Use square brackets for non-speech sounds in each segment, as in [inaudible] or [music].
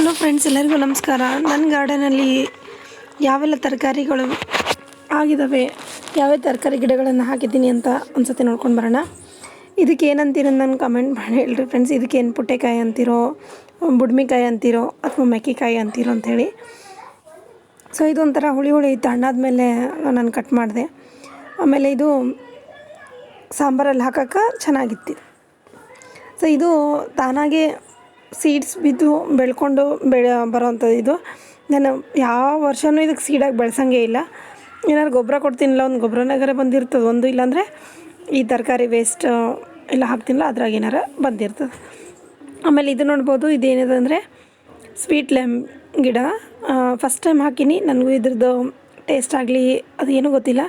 Hello friends ಎಲ್ಲರಿಗೂ ನಮಸ್ಕಾರ. ನನ್ನ ಗಾರ್ಡನಲ್ಲಿ ಯಾವೆಲ್ಲ ತರಕಾರಿಗಳು ಆಗಿದ್ದಾವೆ ಯಾವ್ಯಾವ ತರಕಾರಿ ಗಿಡಗಳನ್ನು ಹಾಕಿದ್ದೀನಿ ಅಂತ ಒಂದ್ಸತಿ ನೋಡ್ಕೊಂಡು ಬರೋಣ. ಇದಕ್ಕೆ ಏನಂತೀರೋ ನಾನು ಕಮೆಂಟ್ ಮಾಡಿ ಹೇಳ್ರಿ ಫ್ರೆಂಡ್ಸ್ ಇದಕ್ಕೆ ಏನು ಪುಟ್ಟೆಕಾಯಿ ಅಂತೀರೋ, ಬುಡ್ಮಿಕಾಯಿ ಅಂತೀರೋ ಅಥವಾ ಮೆಕ್ಕೆಕಾಯಿ ಅಂತೀರೋ ಅಂಥೇಳಿ ಸೊ ಇದೊಂಥರ ಹುಳಿ ಹುಳಿ ಇತ್ತು. ಹಣ್ಣಾದ್ಮೇಲೆ ನಾನು ಕಟ್ ಮಾಡಿದೆ. ಆಮೇಲೆ ಇದು ಸಾಂಬಾರಲ್ಲಿ ಹಾಕೋಕೆ ಚೆನ್ನಾಗಿತ್ತು. ಸೊ ಇದು ತಾನಾಗೆ ಸೀಡ್ಸ್ ಬಿದ್ದು ಬೆಳ್ಕೊಂಡು ಬೆಳೆ ಬರೋವಂಥದ್ದು ಇದು. ನಾನು ಯಾವ ವರ್ಷವೂ ಇದಕ್ಕೆ ಸೀಡಾಗಿ ಬೆಳ್ಸಂಗೇ ಇಲ್ಲ. ಏನಾದ್ರು ಗೊಬ್ಬರ ಕೊಡ್ತೀನಿಲ್ಲ, ಒಂದು ಗೊಬ್ಬರನಾಗರೆ ಬಂದಿರ್ತದೆ, ಒಂದು ಇಲ್ಲಾಂದರೆ ಈ ತರಕಾರಿ ವೇಸ್ಟ್ ಎಲ್ಲ ಹಾಕ್ತೀನಿಲ್ಲ, ಅದ್ರಾಗ ಏನಾರ ಬಂದಿರ್ತದೆ. ಆಮೇಲೆ ಇದು ನೋಡ್ಬೋದು, ಇದೇನಿದೆ ಅಂದರೆ ಸ್ವೀಟ್ ಲೆಮ್ ಗಿಡ. ಫಸ್ಟ್ ಟೈಮ್ ಹಾಕೀನಿ, ನನಗೂ ಇದ್ರದ್ದು ಟೇಸ್ಟ್ ಆಗಲಿ ಅದು ಏನೂ ಗೊತ್ತಿಲ್ಲ.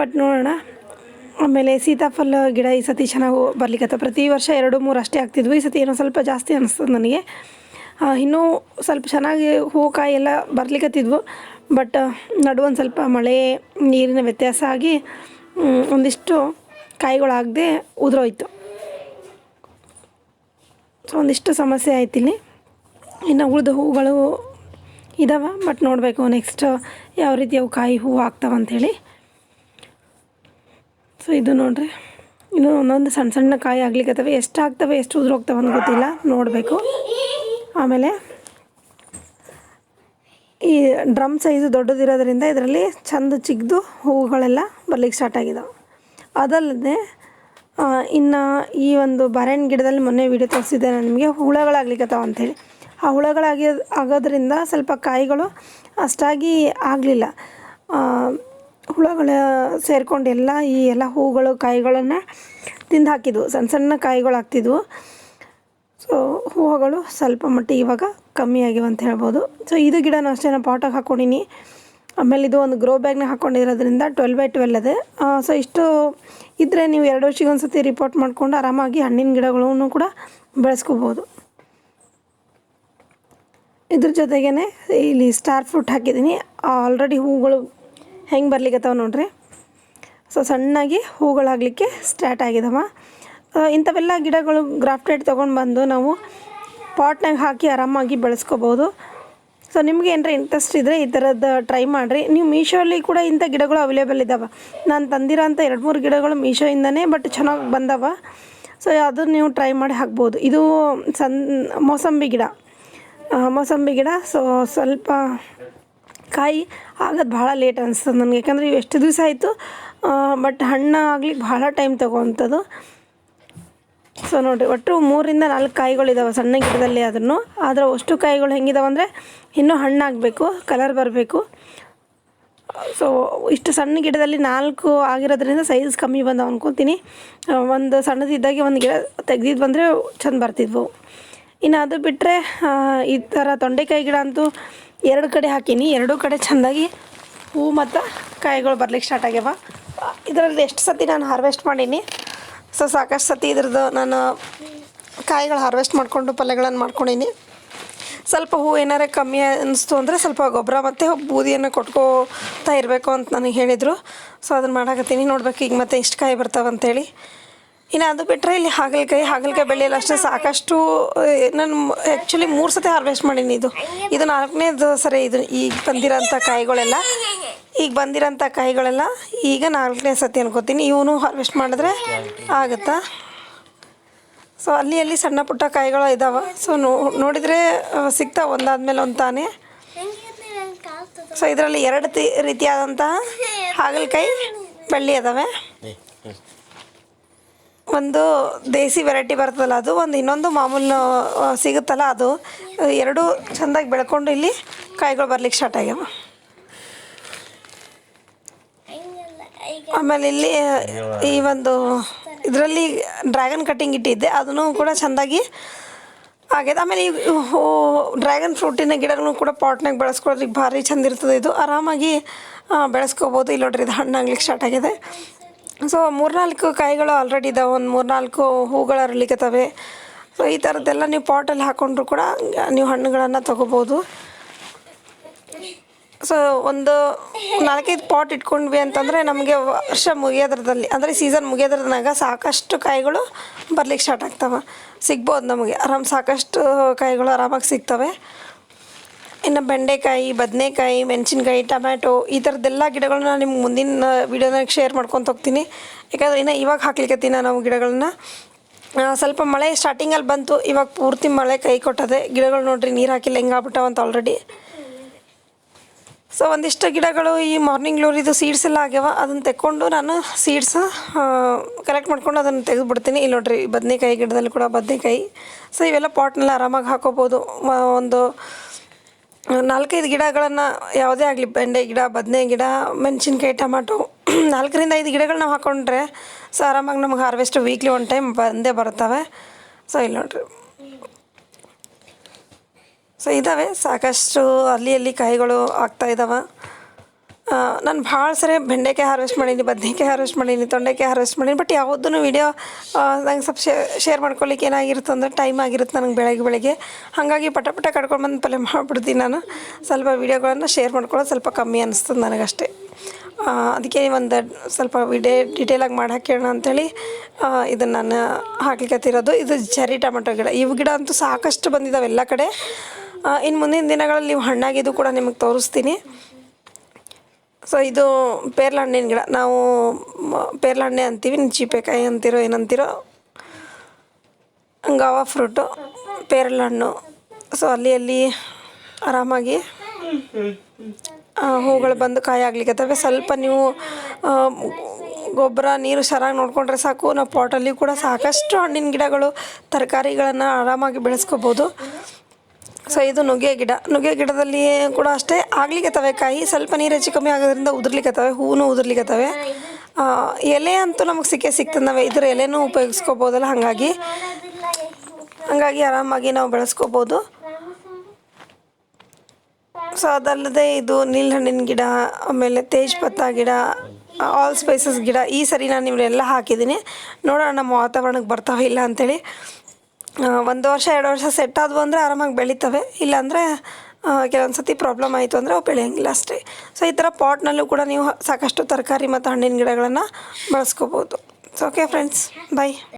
ಬಟ್ ನೋಡೋಣ. ಆಮೇಲೆ ಸೀತಾಫಲ ಗಿಡ ಈ ಸತಿ ಚೆನ್ನಾಗಿ ಬರ್ಲಿಕ್ಕತ್ತ ಪ್ರತಿ ವರ್ಷ ಎರಡು, ಮೂರು ಅಷ್ಟೇ ಆಗ್ತಿದ್ವು. ಈ ಸತಿ ಏನೋ ಸ್ವಲ್ಪ ಜಾಸ್ತಿ ಅನಿಸ್ತದೆ ನನಗೆ. ಇನ್ನೂ ಸ್ವಲ್ಪ ಚೆನ್ನಾಗಿ ಹೂ ಕಾಯಿ ಎಲ್ಲ ಬರ್ಲಿಕ್ಕತ್ತಿದ್ವು ಬಟ್ ನಡುವೊಂದು ಸ್ವಲ್ಪ ಮಳೆ, ನೀರಿನ ವ್ಯತ್ಯಾಸ ಆಗಿ ಒಂದಿಷ್ಟು ಕಾಯಿಗಳಾಗದೆ ಉದುರೋಯ್ತು. ಸೊ ಒಂದಿಷ್ಟು ಸಮಸ್ಯೆ ಆಯ್ತು ಇಲ್ಲಿ. ಇನ್ನು ಉಳಿದ ಹೂಗಳು ಇದಾವೆ, ಬಟ್ ನೋಡಬೇಕು ನೆಕ್ಸ್ಟ್ ಯಾವ ರೀತಿ ಅವು ಕಾಯಿ ಹೂವು ಆಗ್ತಾವೆ ಅಂಥೇಳಿ ಸೊ ಇದು ನೋಡ್ರಿ. ಇನ್ನು ಒಂದೊಂದು ಸಣ್ಣ ಸಣ್ಣ ಕಾಯಿ ಆಗ್ಲಿಕ್ಕತ್ತವೆ ಎಷ್ಟು ಆಗ್ತವೆ, ಎಷ್ಟು ಉದುರೋಗ್ತವೆ ಅಂತ ಗೊತ್ತಿಲ್ಲ. ನೋಡಬೇಕು. ಆಮೇಲೆ ಈ ಡ್ರಮ್ ಸೈಜು ದೊಡ್ಡದಿರೋದ್ರಿಂದ ಇದರಲ್ಲಿ ಚಂದ ಚಿಗ್ದು ಹೂವುಗಳೆಲ್ಲ ಬರ್ಲಿಕ್ಕೆ ಸ್ಟಾರ್ಟ್ ಆಗಿದಾವೆ. ಅದಲ್ಲದೆ ಇನ್ನು ಈ ಒಂದು ಬಾಳೆಹಣ್ಣು ಗಿಡದಲ್ಲಿ ಮೊನ್ನೆ ವಿಡಿಯೋ ತೋರಿಸಿದ್ದೆ ನಾನು ನಿಮಗೆ. ಹುಳಗಳಾಗ್ಲಿಕ್ಕತ್ತಾವ ಅಂಥೇಳಿ ಆ ಹುಳಗಳಾಗಿ ಆಗೋದ್ರಿಂದ ಸ್ವಲ್ಪ ಕಾಯಿಗಳು ಅಷ್ಟಾಗಿ ಆಗಲಿಲ್ಲ. ಹುಳಗಳ ಸೇರ್ಕೊಂಡು ಎಲ್ಲ ಈ ಎಲ್ಲ ಹೂಗಳು, ಕಾಯಿಗಳನ್ನು ತಿಂದು ಹಾಕಿದ್ವು ಸಣ್ಣ ಸಣ್ಣ ಕಾಯಿಗಳು ಹಾಕ್ತಿದ್ವು ಸೊ ಹೂವುಗಳು ಸ್ವಲ್ಪ ಮಟ್ಟಿಗೆ ಇವಾಗ ಕಮ್ಮಿ ಆಗಿವೆ ಅಂತ ಹೇಳ್ಬೋದು. ಸೊ ಇದು ಗಿಡನೂ ಅಷ್ಟೇ ನಾನು ಪಾಟಾಗಿ ಹಾಕ್ಕೊಂಡಿನಿ ಆಮೇಲೆ ಇದು ಒಂದು ಗ್ರೋ ಬ್ಯಾಗ್ನ ಹಾಕ್ಕೊಂಡಿರೋದ್ರಿಂದ ಟ್ವೆಲ್ ಬೈ ಟ್ವೆಲ್ ಅದೇ. ಸೊ ಇಷ್ಟು ಇದ್ದರೆ ನೀವು ಎರಡು ವರ್ಷಕ್ಕೆ ಒಂದು ರಿಪೋರ್ಟ್ ಮಾಡಿಕೊಂಡು ಆರಾಮಾಗಿ ಹಣ್ಣಿನ ಗಿಡಗಳನ್ನು ಕೂಡ ಬೆಳೆಸ್ಕೋಬೋದು. ಇದ್ರ ಜೊತೆಗೇ ಇಲ್ಲಿ ಸ್ಟಾರ್ ಫ್ರೂಟ್ ಹಾಕಿದ್ದೀನಿ. ಆಲ್ರೆಡಿ ಹೂಗಳು ಹೆಂಗೆ ಬರ್ಲಿಕ್ಕತ್ತಾವ ನೋಡ್ರಿ? ಸೊ ಸಣ್ಣಾಗಿ ಹೂಗಳಾಗಲಿಕ್ಕೆ ಸ್ಟಾರ್ಟ್ ಆಗಿದಾವ. ಇಂಥವೆಲ್ಲ ಗಿಡಗಳು ಗ್ರಾಫ್ಟೆಡ್ ತೊಗೊಂಡು ಬಂದು ನಾವು ಪಾಟ್ನಾಗ ಹಾಕಿ ಆರಾಮಾಗಿ ಬೆಳೆಸ್ಕೋಬೋದು. ಸೊ ನಿಮಗೆ ಏನಾರ ಇಂಟ್ರೆಸ್ಟ್ ಇದ್ದರೆ ಈ ಥರದ್ದು ಟ್ರೈ ಮಾಡಿರಿ. ನೀವು ಮೀಶೋಲ್ಲಿ ಕೂಡ ಇಂಥ ಗಿಡಗಳು ಅವೈಲೇಬಲ್ ಇದ್ದಾವೆ ನಾನು ತಂದಿರೋ ಅಂಥ ಎರಡು ಮೂರು ಗಿಡಗಳು ಮೀಶೋಯಿಂದನೇ ಬಟ್ ಚೆನ್ನಾಗಿ ಬಂದವ. ಸೊ ಅದು ನೀವು ಟ್ರೈ ಮಾಡಿ ಹಾಕ್ಬೋದು. ಇದು ಸನ್ ಮೋಸಂಬಿ ಗಿಡ. ಮೋಸಂಬಿ ಗಿಡ ಸೊ ಸ್ವಲ್ಪ ಕಾಯಿ ಆಗೋದು ಭಾಳ ಲೇಟ್ ಅನಿಸ್ತದೆ ನನಗೆ. ಯಾಕಂದರೆ ಇವು ಎಷ್ಟು ದಿವಸ ಆಯಿತು ಬಟ್ ಹಣ್ಣು ಆಗ್ಲಿಕ್ಕೆ ಭಾಳ ಟೈಮ್ ತೊಗೊಂಥದ್ದು ಸೊ ನೋಡಿರಿ, ಒಟ್ಟು ಮೂರಿಂದ ನಾಲ್ಕು ಕಾಯಿಗಳಿದಾವೆ ಸಣ್ಣ ಗಿಡದಲ್ಲಿ ಅದನ್ನು ಆದರೆ ಅಷ್ಟು ಕಾಯಿಗಳು ಹೆಂಗಿದಾವೆ ಅಂದರೆ ಇನ್ನೂ ಹಣ್ಣಾಗಬೇಕು ಕಲರ್ ಬರಬೇಕು. ಸೊ ಇಷ್ಟು ಸಣ್ಣ ಗಿಡದಲ್ಲಿ ನಾಲ್ಕು ಆಗಿರೋದ್ರಿಂದ ಸೈಜ್ ಕಮ್ಮಿ ಬಂದವು ಅನ್ಕೊತೀನಿ ಒಂದು ಸಣ್ಣದಿದ್ದಾಗೆ ಒಂದು ಗಿಡ ತೆಗ್ದಿದ್ದು ಬಂದರೆ ಚಂದ ಬರ್ತಿದ್ವು. ಇನ್ನು ಅದು ಬಿಟ್ಟರೆ ಈ ಥರ ತೊಂಡೆಕಾಯಿ ಗಿಡ ಅಂತೂ ಎರಡು ಕಡೆ ಹಾಕೀನಿ, ಎರಡೂ ಕಡೆ ಚೆಂದಾಗಿ ಹೂ ಮತ್ತು ಕಾಯಿಗಳು ಬರ್ಲಿಕ್ಕೆ ಸ್ಟಾರ್ಟ್ ಆಗ್ಯಾವ. ಇದರಲ್ಲಿ ಎಷ್ಟು ಸತಿ ನಾನು ಹಾರ್ವೆಸ್ಟ್ ಮಾಡೀನಿ? ಸೊ ಸಾಕಷ್ಟು ಸತಿ ಇದ್ರದ್ದು ನಾನು ಕಾಯಿಗಳು ಹಾರ್ವೆಸ್ಟ್ ಮಾಡಿಕೊಂಡು ಪಲ್ಯಗಳನ್ನು ಮಾಡ್ಕೊಂಡೀನಿ. ಸ್ವಲ್ಪ ಹೂ ಏನಾರ ಕಮ್ಮಿ ಅನ್ನಿಸ್ತು ಅಂದರೆ ಸ್ವಲ್ಪ ಗೊಬ್ಬರ ಮತ್ತು ಬೂದಿಯನ್ನು ಕೊಟ್ಕೋತಾ ಇರಬೇಕು ಅಂತ ನನಗೆ ಹೇಳಿದರು. ಸೊ ಅದನ್ನು ಮಾಡಾಕತ್ತೀನಿ. ನೋಡ್ಬೇಕು ಈಗ ಮತ್ತೆ ಇಷ್ಟು ಕಾಯಿ ಬರ್ತಾವೆ ಅಂತೇಳಿ ಇನ್ನು ಅದು ಬಿಟ್ಟರೆ ಇಲ್ಲಿ ಹಾಗಲಕಾಯಿ ಹಾಗಲಕಾಯಿ ಬೆಳೆಯಲ್ಲ ಅಷ್ಟೇ ಸಾಕಷ್ಟು ನಾನು ಆ್ಯಕ್ಚುಲಿ ಮೂರು ಸತಿ ಹಾರ್ವೆಸ್ಟ್ ಮಾಡೀನಿ ಇದು. ಇದು ನಾಲ್ಕನೇದು ಸರಿ ಇದು ಈಗ ಬಂದಿರೋಂಥ ಕಾಯಿಗಳೆಲ್ಲ. ಈಗ ಬಂದಿರೋಂಥ ಕಾಯಿಗಳೆಲ್ಲ ಈಗ ನಾಲ್ಕನೇ ಸತಿ ಅನ್ಕೋತೀನಿ. ಇವನು ಹಾರ್ವೆಸ್ಟ್ ಮಾಡಿದ್ರೆ ಆಗುತ್ತಾ? ಸೊ ಅಲ್ಲಿ ಅಲ್ಲಿ ಸಣ್ಣ ಪುಟ್ಟ ಕಾಯಿಗಳು ಇದ್ದಾವೆ ಸೊ ನೋಡಿದರೆ ಸಿಗ್ತಾವೆ ಒಂದಾದ್ಮೇಲೆ ಒಂದು ತಾನೇ. ಸೊ ಇದರಲ್ಲಿ ಎರಡು ರೀತಿಯಾದಂತಹ ಹಾಗಲಕಾಯಿ ಬಳ್ಳಿ ಅದಾವೆ. ಒಂದು ದೇಸಿ ವೆರೈಟಿ ಬರ್ತದಲ್ಲ ಅದು. ಒಂದು ಇನ್ನೊಂದು ಮಾಮೂಲು ಸಿಗುತ್ತಲ್ಲ ಅದು. ಎರಡು ಚೆಂದಾಗಿ ಬೆಳ್ಕೊಂಡು ಇಲ್ಲಿ ಕಾಯಿಗಳು ಬರ್ಲಿಕ್ಕೆ ಸ್ಟಾರ್ಟ್ ಆಗ್ಯಾವ. ಆಮೇಲೆ ಇಲ್ಲಿ ಈ ಒಂದು ಇದರಲ್ಲಿ ಡ್ರ್ಯಾಗನ್ ಕಟ್ಟಿಂಗ್ ಇಟ್ಟಿದ್ದೆ. ಅದನ್ನು ಕೂಡ ಚೆಂದಾಗಿ ಆಗ್ಯದ. ಆಮೇಲೆ ಈ ಡ್ರ್ಯಾಗನ್ ಫ್ರೂಟಿನ ಗಿಡಗಳನ್ನು ಕೂಡ ಪಾಟ್ನಾಗ ಬೆಳೆಸ್ಕೊಳ್ಳೋದ್ರಿಗೆ ಭಾರಿ ಚಂದ ಇರ್ತದೆ ಇದು. ಆರಾಮಾಗಿ ಬೆಳೆಸ್ಕೋಬೋದು. ಇಲ್ಲಿ ನೋಡ್ರಿ ಇದು ಹಣ್ಣಾಗ್ಲಿಕ್ಕೆ ಸ್ಟಾರ್ಟ್ ಆಗಿದೆ ಸೊ ಮೂರ್ನಾಲ್ಕು ಕಾಯಿಗಳು ಆಲ್ರೆಡಿ ಇದಾವೆ. ಒಂದು ಮೂರ್ನಾಲ್ಕು ಹೂಗಳು ಅರಳಿಕತ್ತವೆ ಸೊ ಈ ಥರದ್ದೆಲ್ಲ ನೀವು ಪಾಟಲ್ಲಿ ಹಾಕ್ಕೊಂಡ್ರು ಕೂಡ ನೀವು ಹಣ್ಣುಗಳನ್ನು ತೊಗೋಬೋದು. ಸೊ ಒಂದು ನಾಲ್ಕೈದು ಪಾಟ್ ಇಟ್ಕೊಂಡ್ವಿ ಅಂತಂದರೆ ನಮಗೆ ವರ್ಷ ಮುಗಿಯೋದ್ರದಲ್ಲಿ, ಅಂದರೆ ಸೀಸನ್ ಮುಗಿಯೋದ್ರದಾಗ ಸಾಕಷ್ಟು ಕಾಯಿಗಳು ಬರ್ಲಿಕ್ಕೆ ಸ್ಟಾರ್ಟ್ ಆಗ್ತವೆ. ಸಿಗ್ಬೋದು ನಮಗೆ. ಆರಾಮ್ ಸಾಕಷ್ಟು ಕಾಯಿಗಳು ಆರಾಮಾಗಿ ಸಿಗ್ತವೆ. ಇನ್ನು ಬೆಂಡೆಕಾಯಿ, ಬದನೆಕಾಯಿ, ಮೆಣಸಿನ್ಕಾಯಿ, ಟೊಮ್ಯಾಟೊ, ಈ ಥರದ್ದೆಲ್ಲ ಗಿಡಗಳನ್ನ ನಿಮ್ಗೆ ಮುಂದಿನ ವೀಡಿಯೋನಾಗ ಶೇರ್ ಮಾಡ್ಕೊತ ಹೋಗ್ತೀನಿ. ಯಾಕಂದರೆ ಇನ್ನು ಇವಾಗ ಹಾಕ್ಲಿಕ್ಕತ್ತೀನಿ ನಾವು ಗಿಡಗಳನ್ನ. ಸ್ವಲ್ಪ ಮಳೆ ಸ್ಟಾರ್ಟಿಂಗಲ್ಲಿ ಬಂತು, ಇವಾಗ ಪೂರ್ತಿ ಮಳೆ ಕೈ ಕೊಟ್ಟದೆ. ಗಿಡಗಳು ನೋಡ್ರಿ, ನೀರು ಹಾಕಿಲ್ಲ ಹೆಂಗಾಗ್ಬಿಟ್ಟವಂತ ಆಲ್ರೆಡಿ ಸೊ ಒಂದಿಷ್ಟು ಗಿಡಗಳು ಈ ಮಾರ್ನಿಂಗ್ ಗ್ಲೋರಿದು ಸೀಡ್ಸ್ ಎಲ್ಲ ಆಗ್ಯಾವ ಅದನ್ನು ತೆಕ್ಕೊಂಡು ನಾನು ಸೀಡ್ಸ್ ಕಲೆಕ್ಟ್ ಮಾಡ್ಕೊಂಡು ಅದನ್ನು ತೆಗೆದುಬಿಡ್ತೀನಿ. ಇಲ್ಲಿ ನೋಡ್ರಿ, ಬದನೆಕಾಯಿ ಗಿಡದಲ್ಲಿ ಕೂಡ ಬದನೆಕಾಯಿ. ಸೊ ಇವೆಲ್ಲ ಪಾಟ್ನೆಲ್ಲ ಆರಾಮಾಗಿ ಹಾಕೋಬೋದು. ಒಂದು ನಾಲ್ಕೈದು ಗಿಡಗಳನ್ನು ಯಾವುದೇ ಆಗಲಿ ಬೆಂಡೆ ಗಿಡ ಬದನೆ ಗಿಡ, ಮೆಣಸಿನ್ಕಾಯಿ, ಟೊಮಾಟೊ, [clears throat] ನಾಲ್ಕರಿಂದ ಐದು ಗಿಡಗಳು ನಾವು ಹಾಕ್ಕೊಂಡ್ರೆ ಸೊ ಆರಾಮಾಗಿ ನಮ್ಗೆ ಹಾರ್ವೆಸ್ಟ್ ವೀಕ್ಲಿ ಒನ್ ಟೈಮ್ ಬಂದೇ ಬರ್ತವೆ ಸೊ ಇಲ್ಲಿ ನೋಡ್ರಿ. ಸೊ ಇದ್ದಾವೆ ಸಾಕಷ್ಟು ಅಲ್ಲಿ ಅಲ್ಲಿ ಕಾಯಿಗಳು ಆಗ್ತಾ ಇದ್ದಾವೆ ನಾನು ಭಾಳ ಸರಿ ಬೆಂಡೆಕಾಯಿ ಹಾರ್ವೆಸ್ಟ್ ಮಾಡೀನಿ, ಬದನೆಕಾಯಿ ಹಾರ್ವೆಸ್ಟ್ ಮಾಡೀನಿ, ತೊಂಡೆಕಾಯಿ ಹಾರ್ವೆಸ್ಟ್ ಮಾಡೀನಿ ಬಟ್ ಯಾವುದನ್ನು ವಿಡಿಯೋ ನಂಗೆ ಸ್ವಲ್ಪ ಶೇರ್ ಮಾಡ್ಕೊಲಿಕ್ಕೆ ಏನಾಗಿರುತ್ತೆ ಅಂದರೆ ಟೈಮ್ ಆಗಿರುತ್ತೆ ನನಗೆ ಬೆಳಗ್ಗೆ ಬೆಳಗ್ಗೆ. ಹಾಗಾಗಿ ಪಟ ಪಟ ಕಡ್ಕೊಂಡು ಬಂದು ಪಲ್ಯ ಮಾಡಿಬಿಡ್ತೀನಿ ನಾನು. ಸ್ವಲ್ಪ ವೀಡಿಯೋಗಳನ್ನು ಶೇರ್ ಮಾಡ್ಕೊಳ್ಳೋದು ಸ್ವಲ್ಪ ಕಮ್ಮಿ ಅನಿಸ್ತದೆ ನನಗಷ್ಟೇ. ಅದಕ್ಕೆ ಒಂದು ಸ್ವಲ್ಪ ವಿಡಿಯೋ ಡಿಟೇಲಾಗಿ ಮಾಡಿ ಹಾಕೋಣ ಅಂಥೇಳಿ ಇದನ್ನು ನಾನು ಹಾಕ್ಲಿಕ್ಕತ್ತಿರೋದು ಇದು ಜರಿ ಟೊಮೆಟೊ ಗಿಡ. ಇವು ಗಿಡ ಅಂತೂ ಸಾಕಷ್ಟು ಬಂದಿದ್ದಾವೆ ಎಲ್ಲ ಕಡೆ. ಇನ್ನು ಮುಂದಿನ ದಿನಗಳಲ್ಲಿ ನೀವು ಹಣ್ಣಾಗಿದ್ದು ಕೂಡ ನಿಮಗೆ ತೋರಿಸ್ತೀನಿ. ಸೊ ಇದು ಪೇರ್ಲ ಹಣ್ಣಿನ ಗಿಡ? ನಾವು ಪೇರ್ಲ ಹಣ್ಣೆ ಅಂತೀವಿ ಚೀಪೆಕಾಯಿ ಅಂತೀರೋ, ಏನಂತೀರೋ? ಗವ ಫ್ರೂಟು ಪೇರಲ ಹಣ್ಣು ಸೊ ಅಲ್ಲಿ ಅಲ್ಲಿ ಆರಾಮಾಗಿ ಹೂಗಳು ಬಂದು ಕಾಯಿ ಆಗ್ಲಿಕ್ಕತ್ತವೆ ಸ್ವಲ್ಪ ನೀವು ಗೊಬ್ಬರ, ನೀರು ಸರಾಗಿ ನೋಡಿಕೊಂಡ್ರೆ ಸಾಕು. ನಾವು ಪಾಟಲ್ಲಿ ಕೂಡ ಸಾಕಷ್ಟು ಹಣ್ಣಿನ ಗಿಡಗಳು, ತರಕಾರಿಗಳನ್ನು ಆರಾಮಾಗಿ ಬೆಳೆಸ್ಕೋಬೋದು. ಸೊ ಇದು ನುಗ್ಗೆ ಗಿಡ. ನುಗ್ಗೆ ಗಿಡದಲ್ಲಿ ಕೂಡ ಅಷ್ಟೇ. ಆಗ್ಲಿಕ್ಕತ್ತವೆ ಕಾಯಿ, ಸ್ವಲ್ಪ ನೀರು ಹೆಚ್ಚು ಕಮ್ಮಿ ಆಗೋದ್ರಿಂದ ಉದುರ್ಲಿಕ್ಕತ್ತವೆ ಹೂವು ಉದುರ್ಲಿಕ್ಕತ್ತವೆ ಎಲೆ ಅಂತೂ ನಮಗೆ ಸಿಕ್ಕೇ ಸಿಕ್ತದೆ ನಾವು ಇದ್ರ ಎಲೆನೂ ಉಪಯೋಗಿಸ್ಕೋಬೋದಲ್ಲ, ಹಾಗಾಗಿ. ಹಾಗಾಗಿ ಆರಾಮಾಗಿ ನಾವು ಬೆಳೆಸ್ಕೋಬೋದು. ಸೊ ಅದಲ್ಲದೆ ಇದು ನೀಲಹಣ್ಣಿನ ಗಿಡ, ಆಮೇಲೆ ತೇಜ್ ಪತ್ತ ಗಿಡ, ಆಲ್ ಸ್ಪೈಸಸ್ ಗಿಡ, ಈ ಸರಿ ನಾನು ಇವನ್ನೆಲ್ಲ ಹಾಕಿದ್ದೀನಿ. ನೋಡೋಣ, ನಮ್ಮ ವಾತಾವರಣಕ್ಕೆ ಬರ್ತಾವೆ ಇಲ್ಲ ಅಂಥೇಳಿ ಒಂದು ವರ್ಷ, ಎರಡು ವರ್ಷ ಸೆಟ್ ಆದವು ಅಂದರೆ ಆರಾಮಾಗಿ ಬೆಳಿತವೆ. ಇಲ್ಲಾಂದರೆ ಕೆಲವೊಂದು ಸತಿ ಪ್ರಾಬ್ಲಮ್ ಆಯಿತು ಅಂದರೆ ಅವು ಬೆಳೆಯಂಗಿಲ್ಲ ಅಷ್ಟೇ. ಸೊ ಈ ಥರ ಪಾಟ್ನಲ್ಲೂ ಕೂಡ ನೀವು ಸಾಕಷ್ಟು ತರಕಾರಿ ಮತ್ತು ಹಣ್ಣಿನ ಗಿಡಗಳನ್ನು ಬಳಸ್ಕೋಬೋದು. So okay friends bye